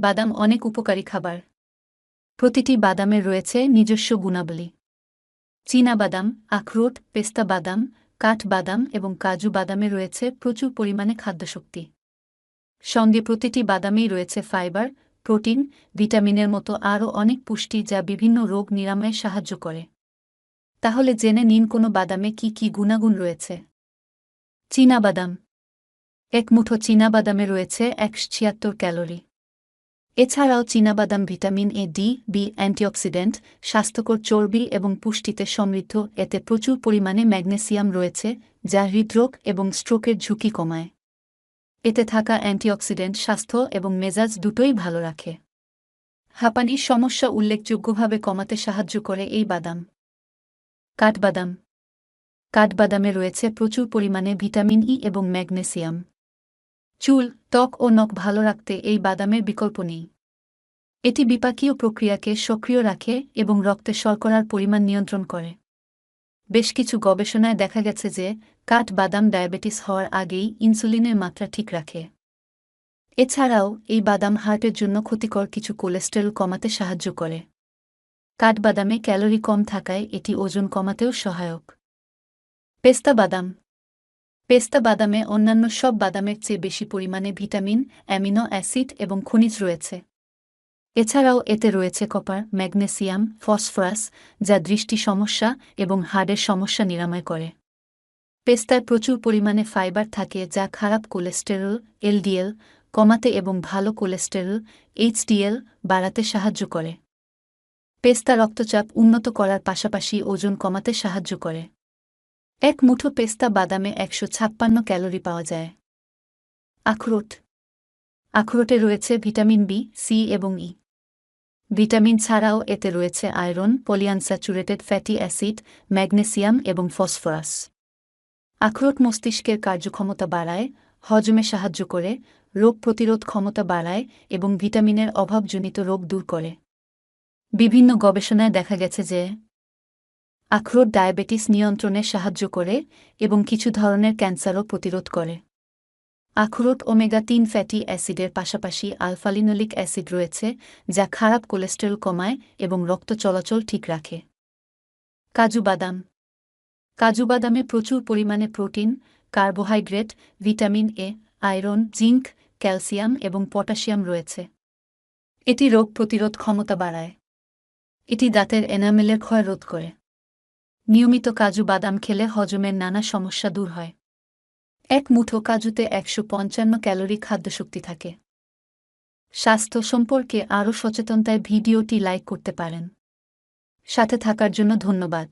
বাদাম অনেক উপকারী খাবার। প্রতিটি বাদামের রয়েছে নিজস্ব গুণাবলী। বাদাম, আখরোট, পেস্তা বাদাম, কাঠ বাদাম এবং কাজু বাদামে রয়েছে প্রচুর পরিমাণে খাদ্যশক্তি। সঙ্গে প্রতিটি বাদামেই রয়েছে ফাইবার, প্রোটিন, ভিটামিনের মতো আরও অনেক পুষ্টি যা বিভিন্ন রোগ নিরাময়ে সাহায্য করে। তাহলে জেনে নিন কোনো বাদামে কি কি গুণাগুণ রয়েছে। বাদাম। এক মুঠো বাদামে রয়েছে একশো ছিয়াত্তর ক্যালোরি। এছাড়াও চীনাবাদাম vitamin A, D B antioxidant, স্বাস্থ্যকর চর্বি এবং পুষ্টিতে সমৃদ্ধ। এতে প্রচুর পরিমাণে ম্যাগনেসিয়াম রয়েছে, যা হৃদরোগ এবং স্ট্রোকের ঝুঁকি কমায়। এতে থাকা অ্যান্টিঅক্সিডেন্ট স্বাস্থ্য এবং মেজাজ দুটোই ভালো রাখে। হাঁপানির সমস্যা উল্লেখযোগ্যভাবে কমাতে সাহায্য করে এই বাদাম। কাঠবাদাম। কাঠবাদামে রয়েছে প্রচুর পরিমাণে ভিটামিন ই এবং ম্যাগনেসিয়াম। চুল, ত্বক ও নখ ভালো রাখতে এই বাদামের বিকল্প নেই। এটি বিপাকীয় প্রক্রিয়াকে সক্রিয় রাখে এবং রক্তে শর্করার পরিমাণ নিয়ন্ত্রণ করে। বেশ কিছু গবেষণায় দেখা গেছে যে, কাঠ বাদাম ডায়াবেটিস হওয়ার আগেই ইনসুলিনের মাত্রা ঠিক রাখে। এছাড়াও, এই বাদাম হার্টের জন্য ক্ষতিকর কিছু কোলেস্টেরল কমাতে সাহায্য করে। কাঠবাদামে ক্যালোরি কম থাকায় এটি ওজন কমাতেও সহায়ক। পেস্তা বাদাম পেস্তা বাদামে অন্যান্য সব বাদামের চেয়ে বেশি পরিমাণে ভিটামিন, অ্যামিনো অ্যাসিড এবং খনিজ রয়েছে। এছাড়াও এতে রয়েছে কপার, ম্যাগনেসিয়াম, ফসফরাস, যা দৃষ্টি সমস্যা এবং হাড়ের সমস্যা নিরাময় করে। পেস্তায় প্রচুর পরিমাণে ফাইবার থাকে, যা খারাপ কোলেস্টেরল, এলডিএল, কমাতে এবং ভালো কোলেস্টেরল, এইচডিএল বাড়াতে সাহায্য করে। পেস্তা রক্তচাপ উন্নত করার পাশাপাশি ওজন কমাতে সাহায্য করে। এক মুঠো পেস্তা বাদামে একশো ছাপ্পান্ন ক্যালোরি পাওয়া যায়। আখরোট। আখরোটে রয়েছে ভিটামিন বি, সি এবং ই। ভিটামিন ছাড়াও এতে রয়েছে iron polyunsaturated fatty acid, magnesium এবং ফসফরাস। আখরোট মস্তিষ্কের কার্যক্ষমতা বাড়ায়, হজমে সাহায্য করে, রোগ প্রতিরোধ ক্ষমতা বাড়ায় এবং ভিটামিনের অভাবজনিত রোগ দূর করে। বিভিন্ন গবেষণায় দেখা গেছে যে আখরোট ডায়াবেটিস নিয়ন্ত্রণে সাহায্য করে এবং কিছু ধরনের ক্যান্সারও প্রতিরোধ করে। আখরোট ওমেগা তিন ফ্যাটি অ্যাসিডের পাশাপাশি আলফালিনোলিক অ্যাসিড রয়েছে, যা খারাপ কোলেস্টেরল কমায় এবং রক্ত চলাচল ঠিক রাখে। কাজু বাদাম। কাজু বাদামে প্রচুর পরিমাণে protein, carbohydrate, vitamin A, iron, zinc, calcium এবং পটাশিয়াম রয়েছে। এটি রোগ প্রতিরোধ ক্ষমতা বাড়ায়। এটি দাঁতের এনামেলের ক্ষয় রোধ করে। নিয়মিত কাজু বাদাম খেলে হজমের নানা সমস্যা দূর হয়। এক মুঠো কাজুতে একশো পঞ্চান্ন ক্যালোরি খাদ্যশক্তি থাকে। স্বাস্থ্য সম্পর্কে আরও সচেতনতায় ভিডিওটি লাইক করতে পারেন। সাথে থাকার জন্য ধন্যবাদ।